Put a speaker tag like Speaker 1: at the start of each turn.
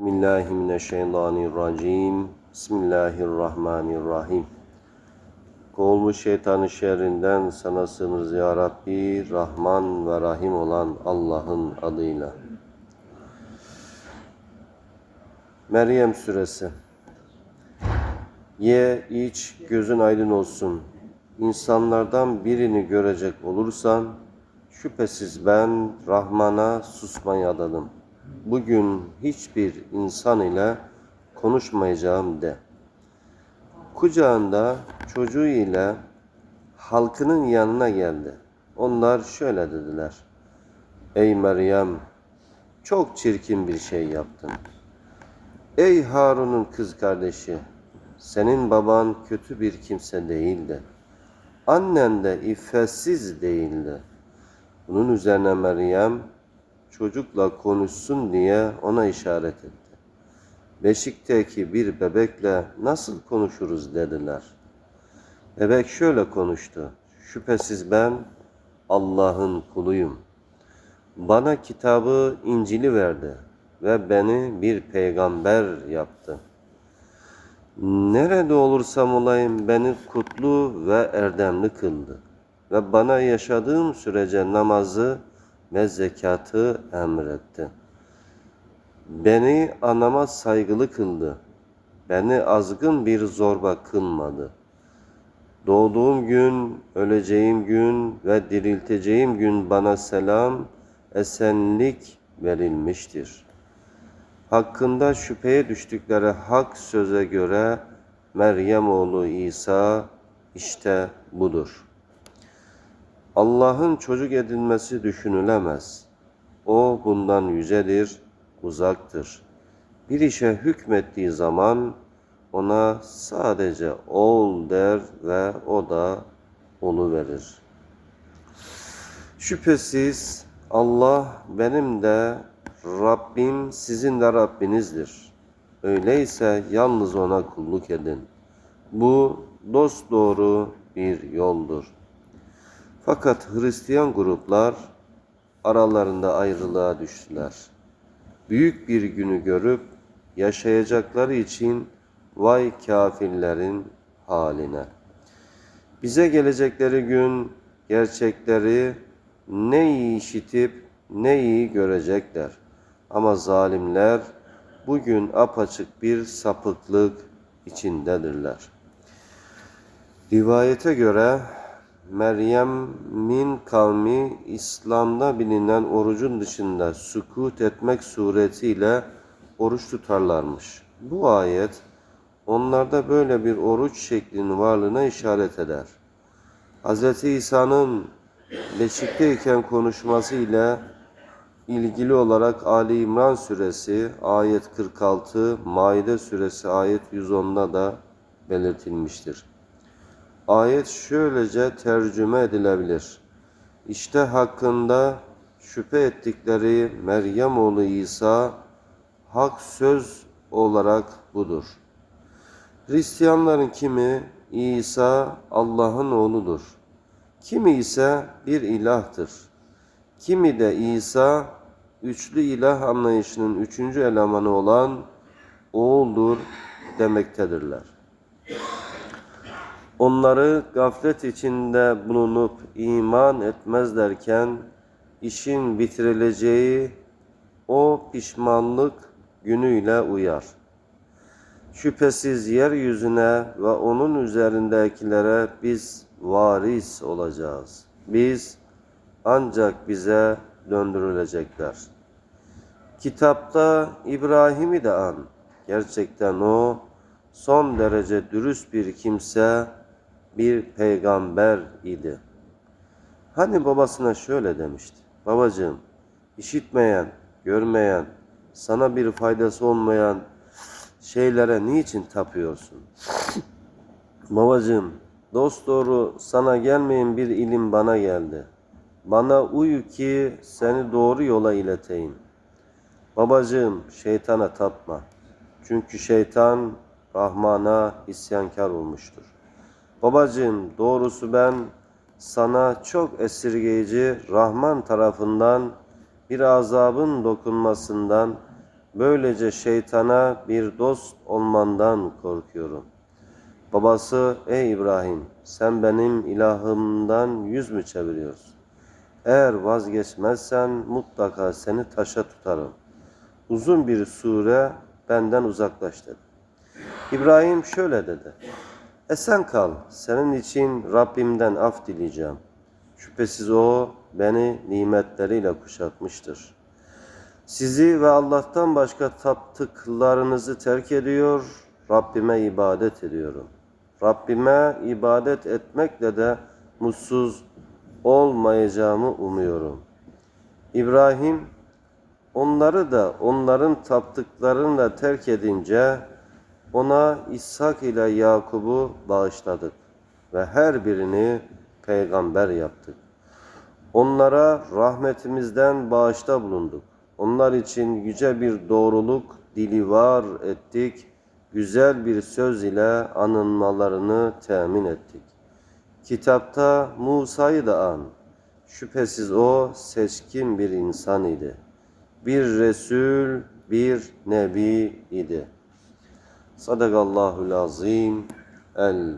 Speaker 1: Bismillahirrahmanirrahim. Bismillahirrahmanirrahim. Kovulmuş şeytanın şerrinden sana sığınırız ya Rabbi. Rahman ve Rahim olan Allah'ın adıyla. Meryem Suresi Ye, iç, gözün aydın olsun. İnsanlardan birini görecek olursan, şüphesiz ben Rahman'a susmayı adadım. Bugün hiçbir insan ile konuşmayacağım de. Kucağında çocuğu ile halkının yanına geldi. Onlar şöyle dediler. Ey Meryem, çok çirkin bir şey yaptın. Ey Harun'un kız kardeşi, senin baban kötü bir kimse değildi. Annen de iffetsiz değildi. Bunun üzerine Meryem çocukla konuşsun diye ona işaret etti. Beşikteki bir bebekle nasıl konuşuruz dediler. Bebek şöyle konuştu. Şüphesiz ben Allah'ın kuluyum. Bana kitabı İncil'i verdi ve beni bir peygamber yaptı. Nerede olursam olayım beni kutlu ve erdemli kıldı ve bana yaşadığım sürece namazı ve zekatı emretti. Beni anama saygılı kıldı. Beni azgın bir zorba kılmadı. Doğduğum gün, öleceğim gün ve dirilteceğim gün bana selam, esenlik verilmiştir. Hakkında şüpheye düştükleri hak söze göre Meryem oğlu İsa işte budur.'' Allah'ın çocuk edinmesi düşünülemez. O bundan yücedir, uzaktır. Bir işe hükmettiği zaman ona sadece ol der ve o da onu verir. Şüphesiz Allah benim de Rabbim sizin de Rabbinizdir. Öyleyse yalnız ona kulluk edin. Bu dost doğru bir yoldur. Fakat Hristiyan gruplar aralarında ayrılığa düştüler. Büyük bir günü görüp yaşayacakları için vay kafirlerin haline. Bize gelecekleri gün gerçekleri ne iyi işitip ne iyi görecekler. Ama zalimler bugün apaçık bir sapıklık içindedirler. Rivayete göre Meryem'in kavmi İslam'da bilinen orucun dışında sükut etmek suretiyle oruç tutarlarmış. Bu ayet onlarda böyle bir oruç şeklinin varlığına işaret eder. Hz. İsa'nın beşikteyken konuşması ile ilgili olarak Ali İmran suresi ayet 46, Maide suresi ayet 110'da da belirtilmiştir. Ayet şöylece tercüme edilebilir. İşte hakkında şüphe ettikleri Meryem oğlu İsa hak söz olarak budur. Hristiyanların kimi İsa Allah'ın oğludur. Kimi ise bir ilahtır. Kimi de İsa üçlü ilah anlayışının üçüncü elemanı olan oğuldur demektedirler. Onları gaflet içinde bulunup iman etmezlerken işin bitirileceği o pişmanlık günüyle uyar. Şüphesiz yeryüzüne ve onun üzerindekilere biz varis olacağız. Biz ancak bize döndürülecekler. Kitapta İbrahim'i de an. Gerçekten o son derece dürüst bir kimse bir peygamber idi. Hani babasına şöyle demişti. Babacığım, işitmeyen, görmeyen, sana bir faydası olmayan şeylere niçin tapıyorsun? Babacığım, dost doğru sana gelmeyen bir ilim bana geldi. Bana uyu ki seni doğru yola ileteyim. Babacığım, şeytana tapma. Çünkü şeytan Rahman'a isyankar olmuştur. Babacığım doğrusu ben sana çok esirgeyici Rahman tarafından bir azabın dokunmasından Böylece şeytana bir dost olmandan korkuyorum. Babası, ey İbrahim, sen benim ilahımdan yüz mü çeviriyorsun? Eğer vazgeçmezsen mutlaka seni taşa tutarım. Uzun bir sure benden uzaklaş dedi. İbrahim şöyle dedi. Esen kal, senin için Rabbimden af dileyeceğim. Şüphesiz o beni nimetleriyle kuşatmıştır. Sizi ve Allah'tan başka taptıklarınızı terk ediyor, Rabbime ibadet ediyorum. Rabbime ibadet etmekle de mutsuz olmayacağımı umuyorum. İbrahim onları da onların taptıklarını da terk edince ona İshak ile Yakub'u bağışladık ve her birini peygamber yaptık. Onlara rahmetimizden bağışta bulunduk. Onlar için yüce bir doğruluk dili var ettik. Güzel bir söz ile anılmalarını temin ettik. Kitapta Musa'yı da an. Şüphesiz o seçkin bir insan idi. Bir Resul, bir Nebi idi. Sadakallahul azim. El